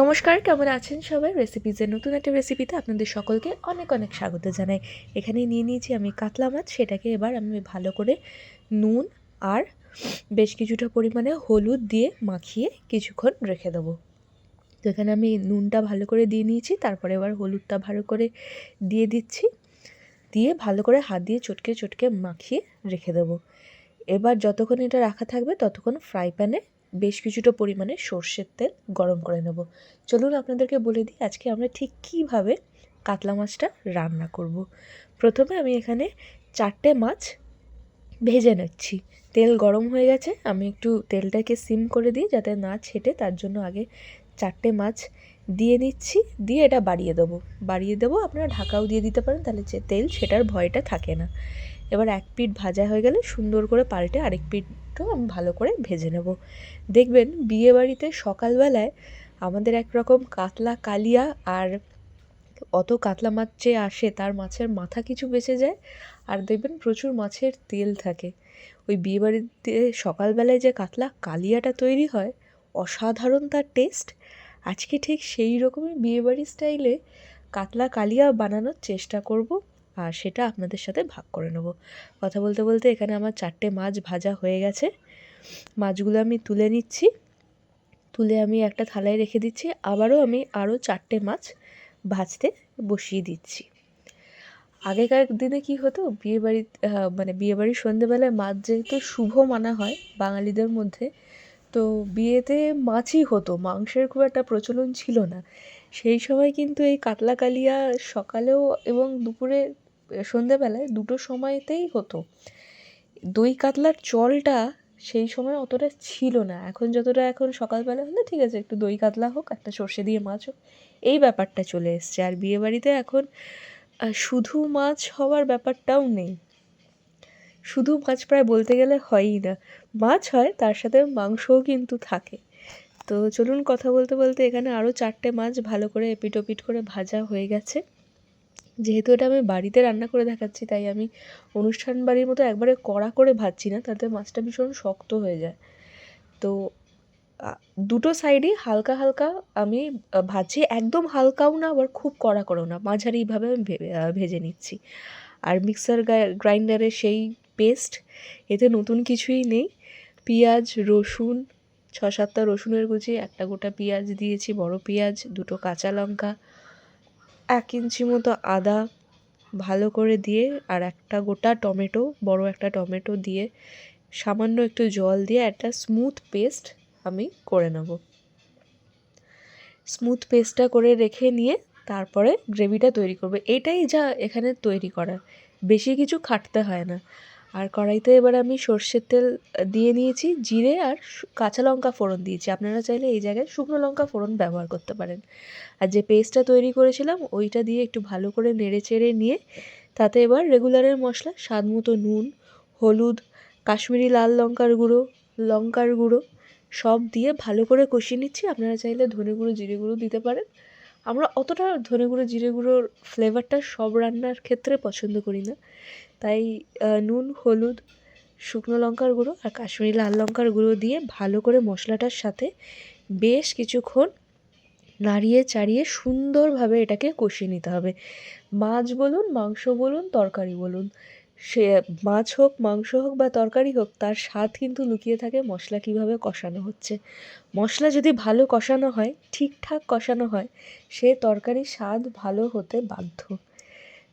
নমস্কার, কেমন আছেন সবাই? রেসিপিজের নতুন একটা রেসিপিতে আপনাদের সকলকে অনেক অনেক স্বাগত জানাই। এখানে নিয়ে নিয়েছি আমি কাতলা মাছ, সেটাকে এবার আমি ভালো করে নুন আর বেশ কিছুটা পরিমাণে হলুদ দিয়ে মাখিয়ে কিছুক্ষণ রেখে দেবো। তো এখানে আমি নুনটা ভালো করে দিয়ে নিয়েছি, তারপরে এবার হলুদটা ভালো করে দিয়ে দিচ্ছি। দিয়ে ভালো করে হাত দিয়ে চটকে চটকে মাখিয়ে রেখে দেবো। এবার যতক্ষণ এটা রাখা থাকবে, ততক্ষণ ফ্রাই প্যানে বেশ কিছুটা পরিমাণে সর্ষের তেল গরম করে নেব চলুন আপনাদেরকে বলে দিই আজকে আমরা ঠিক কীভাবে কাতলা মাছটা রান্না করব। প্রথমে আমি এখানে চারটে মাছ ভেজে নিচ্ছি তেল গরম হয়ে গেছে, আমি একটু তেলটাকে সিম করে দিই যাতে না ছেটে, তার জন্য আগে চারটে মাছ দিয়ে নিচ্ছি দিয়ে এটা বাড়িয়ে দেবো। বাড়িয়ে দেবো, আপনারা ঢাকাও দিয়ে দিতে পারেন, তাহলে যে তেল সেটার ভয়টা থাকে না। এবার এক পিঠ ভাজা হয়ে গেলে সুন্দর করে পাল্টে আরেক পিঠও আমি ভালো করে ভেজে নেব। দেখবেন বিয়েবাড়িতে সকালবেলায় আমাদের একরকম কাতলা কালিয়া আর অত কাতলা মাছ যে আসে, তার মাছের মাথা কিছু বেঁচে যায় আর দেখবেন প্রচুর মাছের তেল থাকে। ওই বিয়েবাড়িতে সকালবেলায় যে কাতলা কালিয়াটা তৈরি হয়, অসাধারণ তার টেস্ট। আজকে ঠিক সেই রকমই বিয়েবাড়ি স্টাইলে কাতলা কালিয়া বানানোর চেষ্টা করব আর সেটা আপনাদের সাথে ভাগ করে নেব। কথা বলতে বলতে এখানে আমার চারটে মাছ ভাজা হয়ে গেছে। মাছগুলো আমি তুলে নিচ্ছি। তুলে আমি একটা থালায় রেখে দিচ্ছি। আবারও আমি আরও চারটে মাছ ভাজতে বসিয়ে দিচ্ছি। আগেকার দিনে কি হতো? বিয়েবাড়ি মানে বিয়েবাড়ির সন্ধেবেলায় মাছ যেহেতু শুভ মানা হয় বাঙালিদের মধ্যে তো বিয়েতে মাছই হতো, মাংসের খুব একটা প্রচলন ছিল না। সেই সময় কিন্তু এই কাতলা কালিয়া সকালেও এবং দুপুরে সন্ধেবেলায় দুটো সময়তেই হতো। দই কাতলার চলটা সেই সময় অতটা ছিল না। এখন যতটা এখন সকালবেলা হলে ঠিক আছে, একটু দই কাতলা হোক, একটা সর্ষে দিয়ে মাছ হোক, এই ব্যাপারটা চলে এসছে। আর বিয়েবাড়িতে এখন শুধু মাছ হওয়ার ব্যাপারটাও নেই। শুধু মাছ প্রায় বলতে গেলে হয়ই না। মাছ হয়, তার সাথে মাংসও কিন্তু থাকে। তো চলুন কথা বলতে বলতে এখানে আরও চারটে মাছ ভালো করে এপিট ওপিট করে ভাজা হয়ে গেছে। যেহেতু এটা আমি বাড়িতে রান্না করে দেখাচ্ছি, তাই আমি অনুষ্ঠান বাড়ির মতো একবারে কড়া করে ভাজছি না, তাতে মাছটা ভীষণ শক্ত হয়ে যায়। তো দুটো সাইডই হালকা হালকা আমি ভাজছি। একদম হালকাও না, আবার খুব কড়া করেও না। মাঝারিভাবে আমি ভেজে নিচ্ছি। আর মিক্সার গ্রাইন্ডারে সেই পেস্ট। এতে নতুন কিছুই নেই। পেঁয়াজ, রসুন ছ সাতটা রসুনের কুচি, একটা গোটা পেঁয়াজ দিয়েছি, বড় পেঁয়াজ, দুটো কাঁচা লঙ্কা, এক ইঞ্চি মতো আদা ভালো করে দিয়ে আর একটা গোটা টমেটো, বড় একটা টমেটো দিয়ে সামান্য একটু জল দিয়ে একটা স্মুথ পেস্ট আমি করে নেব। স্মুথ পেস্টটা করে রেখে নিয়ে তারপরে গ্রেভিটা তৈরি করবে। এটাই যা এখানে তৈরি করার বেশি কিছু খাটতে হয় না। আর কড়াইতে এবার আমি সর্ষের তেল দিয়ে নিয়েছি জিরে আর কাঁচা লঙ্কা ফোড়ন দিয়েছি। আপনারা চাইলে এই জায়গায় শুকনো লঙ্কা ফোড়ন ব্যবহার করতে পারেন। আর যে পেস্টটা তৈরি করেছিলাম, ওইটা দিয়ে একটু ভালো করে নেড়ে চেড়ে নিয়ে তাতে এবার রেগুলারের মশলা, স্বাদ মতো নুন, হলুদ, কাশ্মীরি লাল লঙ্কার গুঁড়ো লঙ্কার গুঁড়ো, সব দিয়ে ভালো করে কষিয়ে নিচ্ছি। আপনারা চাইলে ধনে গুঁড়ো, জিরে গুঁড়ো দিতে পারেন। আমরা অতটা ধনে গুঁড়ো, জিরে গুঁড়োর ফ্লেভারটা সব রান্নার ক্ষেত্রে পছন্দ করি না। তাই নুন, হলুদ, শুকনো লঙ্কার গুঁড়ো আর কাশ্মীরি লাল লঙ্কার গুঁড়ো দিয়ে ভালো করে মশলাটার সাথে বেশ কিছুক্ষণ নাড়িয়ে চাড়িয়ে সুন্দরভাবে এটাকে কষিয়ে নিতে হবে। মাছ বলুন, মাংস বলুন, তরকারি বলুন, সে, মাছ হোক, মাংস হোক বা তরকারি হোক, তার স্বাদ কিন্তু লুকিয়ে থাকে মশলা কীভাবে কষানো হচ্ছে। মশলা যদি ভালো কষানো হয়, ঠিকঠাক কষানো হয়, সে তরকারির স্বাদ ভালো হতে বাধ্য।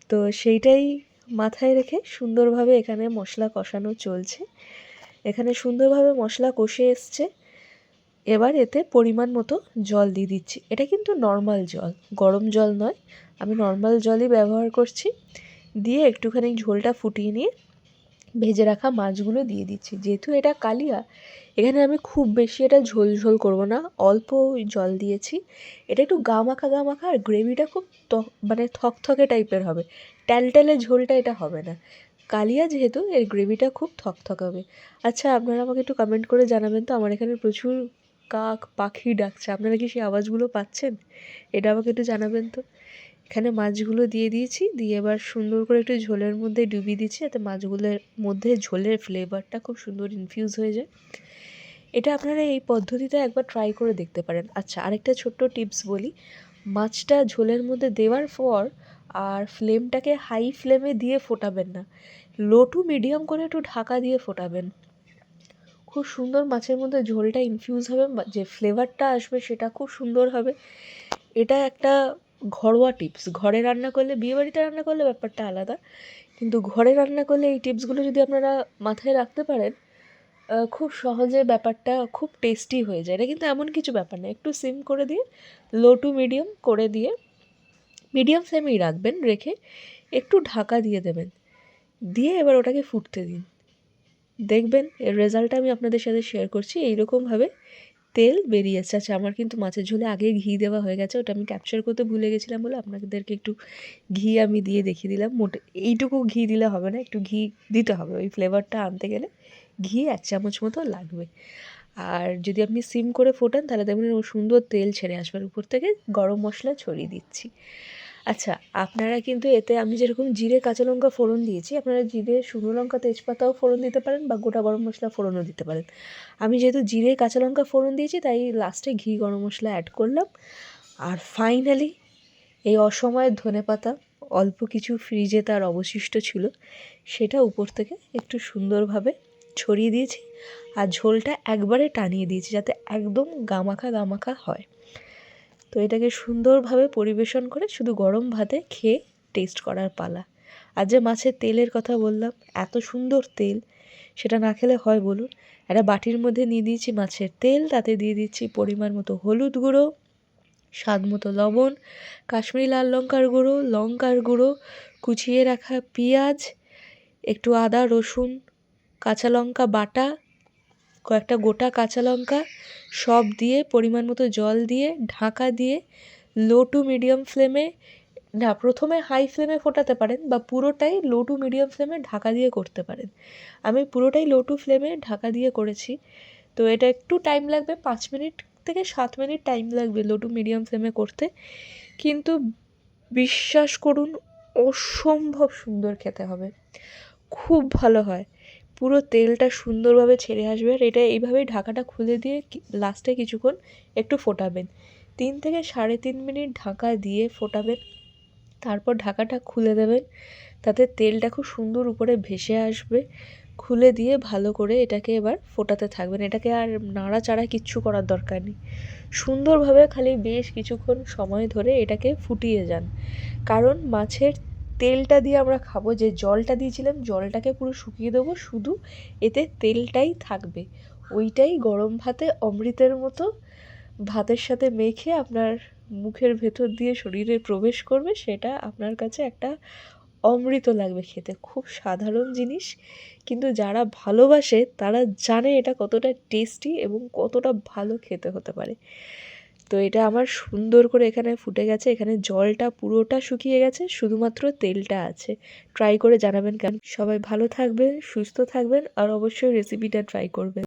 তো সেইটাই মাথায় রেখে সুন্দরভাবে এখানে মশলা কষানো চলছে। এখানে সুন্দরভাবে মশলা কষে এসছে। এবার এতে পরিমাণ মতো জল দিয়ে দিচ্ছি। এটা কিন্তু নর্মাল জল, গরম জল নয়। আমি নর্মাল জলই ব্যবহার করছি। দিয়ে একটুখানি ঝোলটা ফুটিয়ে নিয়ে ভেজে রাখা মাছগুলো দিয়ে দিচ্ছি। যেহেতু এটা কালিয়া, এখানে আমি খুব বেশি এটা ঝোল ঝোল করব না, অল্প জল দিয়েছি। এটা একটু গা মাখা গা মাখা আর গ্রেভিটা খুব মানে থকথকে টাইপের হবে। ট্যালট্যালে ঝোলটা এটা হবে না। কালিয়া যেহেতু, এর গ্রেভিটা খুব থকথক হবে আচ্ছা আপনারা আমাকে একটু কমেন্ট করে জানাবেন তো? আমার এখানে প্রচুর কাক পাখি ডাকছে। আপনারা কি সেই আওয়াজগুলো পাচ্ছেন? এটা আমাকে একটু জানাবেন তো? এখানে মাছগুলো দিয়ে দিয়েছি, দিয়ে এবার সুন্দর করে একটু ঝোলের মধ্যে ডুবিয়ে দিচ্ছি যাতে মাছগুলোর মধ্যে ঝোলের ফ্লেভারটা খুব সুন্দর ইনফিউজ হয়ে যায়। এটা আপনারা এই পদ্ধতিতে একবার ট্রাই করে দেখতে পারেন। আচ্ছা আরেকটা ছোট্ট টিপস বলি। মাছটা ঝোলের মধ্যে দেওয়ার পর আর ফ্লেমটাকে হাই ফ্লেমে দিয়ে ফোটাবেন না। লো টু মিডিয়াম করে একটু ঢাকা দিয়ে ফোটাবেন। খুব সুন্দর মাছের মধ্যে ঝোলটা ইনফিউজ হবে যে ফ্লেভারটা আসবে সেটা খুব সুন্দর হবে। এটা একটা ঘরোয়া টিপস ঘরে রান্না করলে, বিয়েবাড়িতে রান্না করলে ব্যাপারটা আলাদা। কিন্তু ঘরে রান্না করলে এই টিপসগুলো যদি আপনারা মাথায় রাখতে পারেন খুব সহজে ব্যাপারটা খুব টেস্টি হয়ে যায়। এটা কিন্তু এমন কিছু ব্যাপার না। একটু সিম করে দিয়ে, লো টু মিডিয়াম করে দিয়ে মিডিয়াম ফ্লেমেই রাখবেন, রেখে একটু ঢাকা দিয়ে দেবেন। দিয়ে এবার ওটাকে ফুটতে দিন। দেখবেন এর রেজাল্টটা আমি আপনাদের সাথে শেয়ার করছি। এইরকমভাবে তেল বেরিয়েছে আচ্ছা আমার কিন্তু মাছের ঝোলে আগে ঘি দেওয়া হয়ে গেছে, ওটা আমি ক্যাপচার করতে ভুলে গেছিলাম বলে আপনাদেরকে একটু ঘি আমি দিয়ে দেখিয়ে দিলাম। মোটে এইটুকু ঘি দিলে হবে না, একটু ঘি দিতে হবে। ওই ফ্লেভারটা আনতে গেলে ঘি এক চামচ মতো লাগবে। আর যদি আপনি সিম করে ফোটান, তাহলে দেখবেন সুন্দর তেল ছেড়ে আসবে। আর উপর থেকে গরম মশলা ছড়িয়ে দিচ্ছি। আচ্ছা আপনারা কিন্তু এতে আমি যেরকম জিরে, কাঁচা লঙ্কা ফোড়ন দিয়েছি, আপনারা জিরে, শুকনো লঙ্কা, তেজপাতাও ফোড়ন দিতে পারেন বা গোটা গরম মশলা ফোড়নও দিতে পারেন। আমি যেহেতু জিরে, কাঁচা লঙ্কা ফোড়ন দিয়েছি, তাই লাস্টে ঘি, গরম মশলা অ্যাড করলাম। আর ফাইনালি এই অসময়ের ধনেপাতা অল্প কিছু ফ্রিজে তার অবশিষ্ট ছিল, সেটা উপর থেকে একটু সুন্দরভাবে ছড়িয়ে দিয়েছি। আর ঝোলটা একবারে টানিয়ে দিয়েছি, যাতে একদম গামাখা গামাখা হয়। তো এটাকে সুন্দরভাবে পরিবেশন করে শুধু গরম ভাতে খেয়ে টেস্ট করার পালা। আর যে মাছের তেলের কথা বললাম, এত সুন্দর তেল, সেটা না খেলে হয় বলুন? একটা বাটির মধ্যে নিয়ে দিয়েছি মাছের তেল, তাতে দিয়ে দিচ্ছি পরিমাণ মতো হলুদ গুঁড়ো, স্বাদ মতো লবণ, কাশ্মীরি লাল লঙ্কার গুঁড়ো লঙ্কার গুঁড়ো, কুচিয়ে রাখা পেঁয়াজ, একটু আদা, রসুন, কাঁচা লঙ্কা বাটা কয়েকটা গোটা কাঁচা লঙ্কা সব দিয়ে, পরিমাণ মতো জল দিয়ে, ঢাকা দিয়ে লো টু মিডিয়াম ফ্লেমে না, প্রথমে হাই ফ্লেমে ফোটাতে পারেন বা পুরোটাই লো টু মিডিয়াম ফ্লেমে ঢাকা দিয়ে করতে পারেন। আমি পুরোটাই লো টু ফ্লেমে ঢাকা দিয়ে করেছি। তো এটা একটু টাইম লাগবে, পাঁচ মিনিট থেকে সাত মিনিট টাইম লাগবে লো টু মিডিয়াম ফ্লেমে করতে। কিন্তু বিশ্বাস করুন, অসম্ভব সুন্দর খেতে হবে। খুব ভালো হয়। পুরো তেলটা সুন্দরভাবে ছেড়ে আসবে আর এটা এইভাবেই ঢাকাটা খুলে দিয়ে লাস্টে কিছুক্ষণ একটু ফোটাবেন। তিন থেকে সাড়ে তিন মিনিট ঢাকা দিয়ে ফোটাবেন। তারপর ঢাকাটা খুলে দেবেন। তাতে তেলটা খুব সুন্দর উপরে ভেসে আসবে। খুলে দিয়ে ভালো করে এটাকে এবার ফোটাতে থাকবেন। এটাকে আর নাড়াচাড়া কিচ্ছু করার দরকার নেই। সুন্দরভাবে খালি বেশ কিছুক্ষণ সময় ধরে এটাকে ফুটিয়ে যান। কারণ মাছের তেলটা দিয়ে আমরা খাব, যে জলটা দিয়েছিলাম, জলটাকে পুরো শুকিয়ে দেবো, শুধু এতে তেলটাই থাকবে। ওইটাই গরম ভাতে, অমৃতের মতো ভাতের সাথে মেখে আপনার মুখের ভেতর দিয়ে শরীরে প্রবেশ করবে, সেটা আপনার কাছে একটা অমৃত লাগবে খেতে। খুব সাধারণ জিনিস, কিন্তু যারা ভালোবাসে, তারা জানে এটা কতটা টেস্টি এবং কতটা ভালো খেতে হতে পারে। তো এটা আমার সুন্দর করে এখানে ফুটে গেছে। এখানে জলটা পুরোটা শুকিয়ে গেছে, শুধুমাত্র তেলটা আছে। ট্রাই করে জানাবেন কেন সবাই ভালো থাকবেন, সুস্থ থাকবেন, আর অবশ্যই রেসিপিটা ট্রাই করবেন।